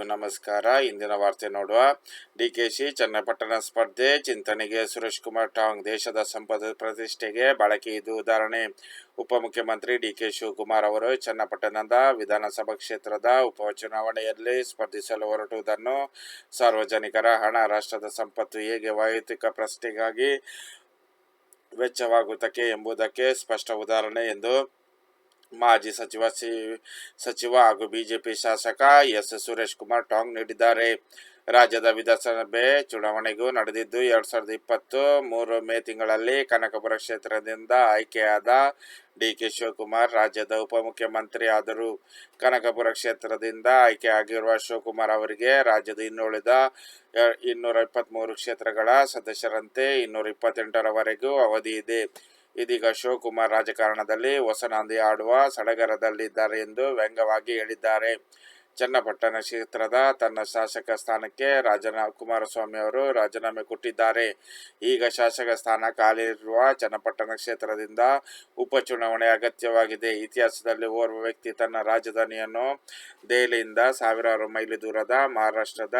ಎಲ್ಲರಿಗೂ ನಮಸ್ಕಾರ. ಇಂದಿನ ವಾರ್ತೆ ನೋಡುವ ಡಿಕೆಶಿ ಚನ್ನಪಟ್ಟಣ ಸ್ಪರ್ಧೆ ಚಿಂತನೆಗೆ ಸುರೇಶ್ ಕುಮಾರ್ ಟಾಂಗ್ ದೇಶದ ಸಂಪದ ಪ್ರತಿಷ್ಠೆಗೆ ಬಳಕೆ ಇದು ಉದಾಹರಣೆ. ಉಪಮುಖ್ಯಮಂತ್ರಿ ಡಿಕೆ ಶಿವಕುಮಾರ್ ಅವರು ಚನ್ನಪಟ್ಟಣದ ವಿಧಾನಸಭಾ ಕ್ಷೇತ್ರದ ಉಪಚುನಾವಣೆಯಲ್ಲಿ ಸ್ಪರ್ಧಿಸಲು ಹೊರಟುವುದನ್ನು ಸಾರ್ವಜನಿಕರ ಹಣ, ರಾಷ್ಟ್ರದ ಸಂಪತ್ತು ಹೇಗೆ ವೈಯಕ್ತಿಕ ಪ್ರಶ್ನೆಗಾಗಿ ವೆಚ್ಚವಾಗುತ್ತಕ್ಕೆ ಎಂಬುದಕ್ಕೆ ಸ್ಪಷ್ಟ ಉದಾಹರಣೆ ಎಂದು ಮಾಜಿ ಸಚಿವ ಸಿ, ಸಚಿವ ಹಾಗೂ ಬಿಜೆಪಿ ಶಾಸಕ ಎಸ್ ಸುರೇಶ್ ಕುಮಾರ್ ಟಾಂಗ್ ನೀಡಿದ್ದಾರೆ. ರಾಜ್ಯದ ವಿಧಾನಸಭೆ ಚುನಾವಣೆಗೂ ನಡೆದಿದ್ದು ಎರಡ್ ಸಾವಿರದ ಇಪ್ಪತ್ತು ಮೂರು ಮೇ ತಿಂಗಳಲ್ಲಿ ಕನಕಪುರ ಕ್ಷೇತ್ರದಿಂದ ಆಯ್ಕೆಯಾದ ಡಿ ಕೆ ಶಿವಕುಮಾರ್ ರಾಜ್ಯದ ಉಪಮುಖ್ಯಮಂತ್ರಿ ಆದರು. ಕನಕಪುರ ಕ್ಷೇತ್ರದಿಂದ ಆಯ್ಕೆಯಾಗಿರುವ ಶಿವಕುಮಾರ್ ಅವರಿಗೆ ರಾಜ್ಯದ ಇನ್ನುಳಿದ ಇನ್ನೂರ ಇಪ್ಪತ್ತ್ಮೂರು ಕ್ಷೇತ್ರಗಳ ಸದಸ್ಯರಂತೆ ಇನ್ನೂರ ಇಪ್ಪತ್ತೆಂಟರವರೆಗೂ ಅವಧಿ ಇದೆ. ಇದೀಗ ಶಿವಕುಮಾರ್ ರಾಜಕಾರಣದಲ್ಲಿ ಹೊಸ ನಾಂದಿ ಆಡುವ ಸಡಗರದಲ್ಲಿದ್ದಾರೆ ಎಂದು ವ್ಯಂಗ್ಯವಾಗಿ ಹೇಳಿದ್ದಾರೆ. ಚನ್ನಪಟ್ಟಣ ಕ್ಷೇತ್ರದ ತನ್ನ ಶಾಸಕ ಸ್ಥಾನಕ್ಕೆ ರಾಜನ ಕುಮಾರಸ್ವಾಮಿ ಅವರು ರಾಜೀನಾಮೆ ಕೊಟ್ಟಿದ್ದಾರೆ. ಈಗ ಶಾಸಕ ಸ್ಥಾನ ಖಾಲಿಯಿರುವ ಚನ್ನಪಟ್ಟಣ ಕ್ಷೇತ್ರದಿಂದ ಉಪಚುನಾವಣೆ ಅಗತ್ಯವಾಗಿದೆ. ಇತಿಹಾಸದಲ್ಲಿ ಓರ್ವ ವ್ಯಕ್ತಿ ತನ್ನ ರಾಜಧಾನಿಯನ್ನು ದೆಹಲಿಯಿಂದ ಸಾವಿರಾರು ಮೈಲಿ ದೂರದ ಮಹಾರಾಷ್ಟ್ರದ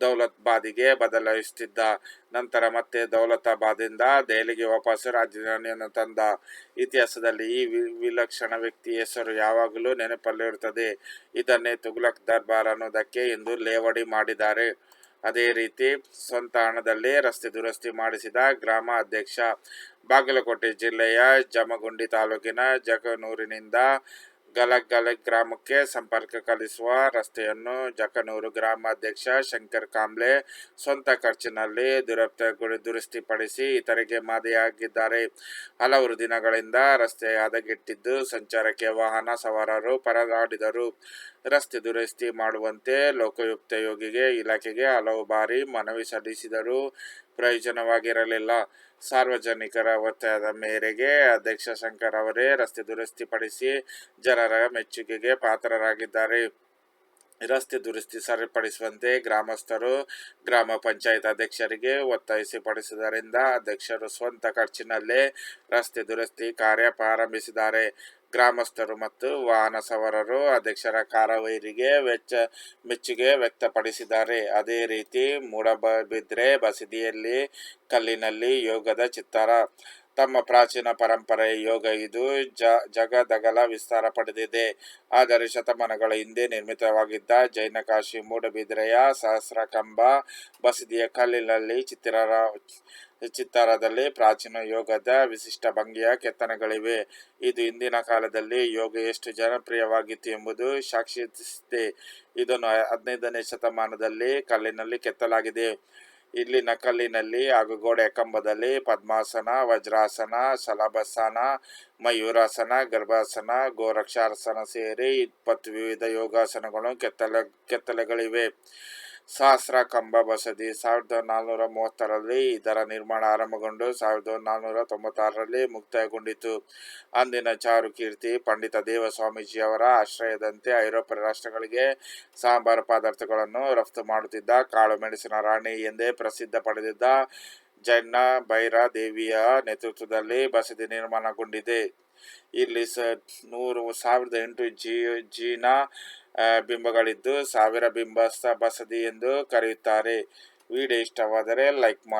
ದೌಲತಾಬಾದಿಗೆ ಬದಲಾಯಿಸುತ್ತಿದ್ದ ನಂತರ ಮತ್ತೆ ದೌಲತಾಬಾದಿಂದ ದೆಹಲಿಗೆ ವಾಪಸ್ ರಾಜಧಾನಿಯನ್ನು ತಂದ. ಇತಿಹಾಸದಲ್ಲಿ ಈ ವಿಲಕ್ಷಣ ವ್ಯಕ್ತಿ ಹೆಸರು ಯಾವಾಗಲೂ ನೆನಪಲ್ಲಿರುತ್ತದೆ ಇದನ್ನೇ ತುಘಲಕ್ ದರ್ಬಾರ್ ಅನ್ನೋದಕ್ಕೆ ಎಂದು ಲೇವಡಿ ಮಾಡಿದ್ದಾರೆ. ಅದೇ ರೀತಿ ಸ್ವಂತ ಹಣದಲ್ಲಿ ರಸ್ತೆ ದುರಸ್ತಿ ಮಾಡಿಸಿದ ಗ್ರಾಮ ಅಧ್ಯಕ್ಷ ಬಾಗಲಕೋಟೆ ಜಿಲ್ಲೆಯ ಜಮಗುಂಡಿ ತಾಲೂಕಿನ ಜಗನೂರಿನಿಂದ ಗಲಗಲಗ್ ಗ್ರಾಮಕ್ಕೆ ಸಂಪರ್ಕ ಕಲಿಸುವ ರಸ್ತೆಯನ್ನು ಜಕನೂರು ಗ್ರಾಮಾಧ್ಯಕ್ಷ ಶಂಕರ್ ಕಾಂಬ್ಳೆ ಸ್ವಂತ ಖರ್ಚಿನಲ್ಲಿ ದುರಸ್ತ ದುರಸ್ತಿಪಡಿಸಿ ಇತರಿಗೆ ಮಾದರಿಯಾಗಿದ್ದಾರೆ ಹಲವು ದಿನಗಳಿಂದ ರಸ್ತೆ ಹದಗೆಟ್ಟಿದ್ದು ಸಂಚಾರಕ್ಕೆ ವಾಹನ ಸವಾರರು ಪರದಾಡಿದರು. ರಸ್ತೆ ದುರಸ್ತಿ ಮಾಡುವಂತೆ ಲೋಕಾಯುಕ್ತಾಯೋಗಿಗೆ ಇಲಾಖೆಗೆ ಹಲವು ಬಾರಿ ಮನವಿ ಸಲ್ಲಿಸಿದರೂ. ಪ್ರಯೋಜನವಾಗಿರಲಿಲ್ಲ. ಸಾರ್ವಜನಿಕರ ಒತ್ತಾಯದ ಮೇರೆಗೆ ಅಧ್ಯಕ್ಷ ಶಂಕರ್ ಅವರೇ ರಸ್ತೆ ದುರಸ್ತಿಪಡಿಸಿ ಜನರ ಮೆಚ್ಚುಗೆಗೆ ಪಾತ್ರರಾಗಿದ್ದಾರೆ. ರಸ್ತೆ ದುರಸ್ತಿ ಸರಿಪಡಿಸುವಂತೆ ಗ್ರಾಮಸ್ಥರು, ಗ್ರಾಮ ಪಂಚಾಯತ್ ಅಧ್ಯಕ್ಷರಿಗೆ ಒತ್ತಾಯಿಸಿ ಪಡಿಸಿದ್ದರಿಂದ ಅಧ್ಯಕ್ಷರು ಸ್ವಂತ ಖರ್ಚಿನಲ್ಲೇ ರಸ್ತೆ ದುರಸ್ತಿ ಕಾರ್ಯ ಪ್ರಾರಂಭಿಸಿದ್ದಾರೆ. ಗ್ರಾಮಸ್ಥರು ಮತ್ತು ವಾಹನ ಸವಾರರು ಅಧ್ಯಕ್ಷರ ಕಾರವೈರಿಗೆ ವೆಚ್ಚ ಮೆಚ್ಚುಗೆ ವ್ಯಕ್ತಪಡಿಸಿದ್ದಾರೆ. ಅದೇ ರೀತಿ ಮೂಡಬಿದ್ರೆ ಬಸದಿಯಲ್ಲಿ, ಕಲ್ಲಿನಲ್ಲಿ ಯೋಗದ ಚಿತ್ತಾರ ತಮ್ಮ ಪ್ರಾಚೀನ ಪರಂಪರೆ ಯೋಗ ಇದು ಜ, ಜಗದಗಲ ವಿಸ್ತಾರ ಪಡೆದಿದೆ. ಆದರೆ ಶತಮಾನಗಳ ಹಿಂದೆ ನಿರ್ಮಿತವಾಗಿದ್ದ ಜೈನ ಕಾಶಿ ಮೂಡಬಿದ್ರೆಯ ಸಹಸ್ರಕಂಬ ಬಸದಿಯ ಕಲ್ಲಿನಲ್ಲಿ ಚಿತ್ರರ ಚಿತ್ತಾರದಲ್ಲಿ ಪ್ರಾಚೀನ ಯೋಗದ ವಿಶಿಷ್ಟ ಭಂಗಿಯ ಕೆತ್ತನೆಗಳಿವೆ. ಇದು ಇಂದಿನ ಕಾಲದಲ್ಲಿ ಯೋಗ ಎಷ್ಟು ಜನಪ್ರಿಯವಾಗಿತ್ತು ಎಂಬುದು ಸಾಕ್ಷಿಸಿದೆ ಇದನ್ನು ಹದಿನೈದನೇ ಶತಮಾನದಲ್ಲಿ ಕಲ್ಲಿನಲ್ಲಿ ಕೆತ್ತಲಾಗಿದೆ. ಇಲ್ಲಿನ ನಕಲಿನಲ್ಲಿ ಹಾಗೂ ಕಂಬದಲ್ಲಿ ಪದ್ಮಾಸನ, ವಜ್ರಾಸನ, ಶಲಭಾಸನ, ಮಯೂರಾಸನ, ಗರ್ಭಾಸನ, ಗೋರಕ್ಷಾಸನ ಸೇರಿ ಇಪ್ಪತ್ತು ವಿವಿಧ ಯೋಗಾಸನಗಳು, ಕೆತ್ತಲೆ, ಕೆತ್ತಲೆಗಳಿವೆ. ಸಹಸ್ರ ಕಂಬ ಬಸದಿ ಸಾವಿರದ ನಾಲ್ನೂರ ಮೂವತ್ತರಲ್ಲಿ ಇದರ ನಿರ್ಮಾಣ ಆರಂಭಗೊಂಡು ಸಾವಿರದ ನಾಲ್ನೂರ ತೊಂಬತ್ತಾರರಲ್ಲಿ ಮುಕ್ತಾಯಗೊಂಡಿತು. ಅಂದಿನ ಚಾರುಕೀರ್ತಿ ಪಂಡಿತ ದೇವ ಸ್ವಾಮೀಜಿಯವರ ಆಶ್ರಯದಂತೆ ಐರೋಪ್ಯ ರಾಷ್ಟ್ರಗಳಿಗೆ ಸಾಂಬಾರು ಪದಾರ್ಥಗಳನ್ನು ರಫ್ತು ಮಾಡುತ್ತಿದ್ದ ಕಾಳು ಮೆಣಸಿನ ರಾಣಿ ಎಂದೇ ಪ್ರಸಿದ್ಧ ಪಡೆದಿದ್ದ ಜೈನ ಭೈರ ದೇವಿಯ ನೇತೃತ್ವದಲ್ಲಿ ಬಸದಿ ನಿರ್ಮಾಣಗೊಂಡಿದೆ. ಇಲ್ಲಿ ಸ ನೂರು ಸಾವಿರದ ಎಂಟು ಜಿ, ಜೀನ ಬಿಂಬಗಳಿದ್ದು ಸಾವಿರ ಬಿಂಬಸ್ಥ ಬಸದಿ ಎಂದು ಕರೆಯುತ್ತಾರೆ. ವಿಡಿಯೋ ಇಷ್ಟವಾದರೆ ಲೈಕ್ ಮಾಡಿ.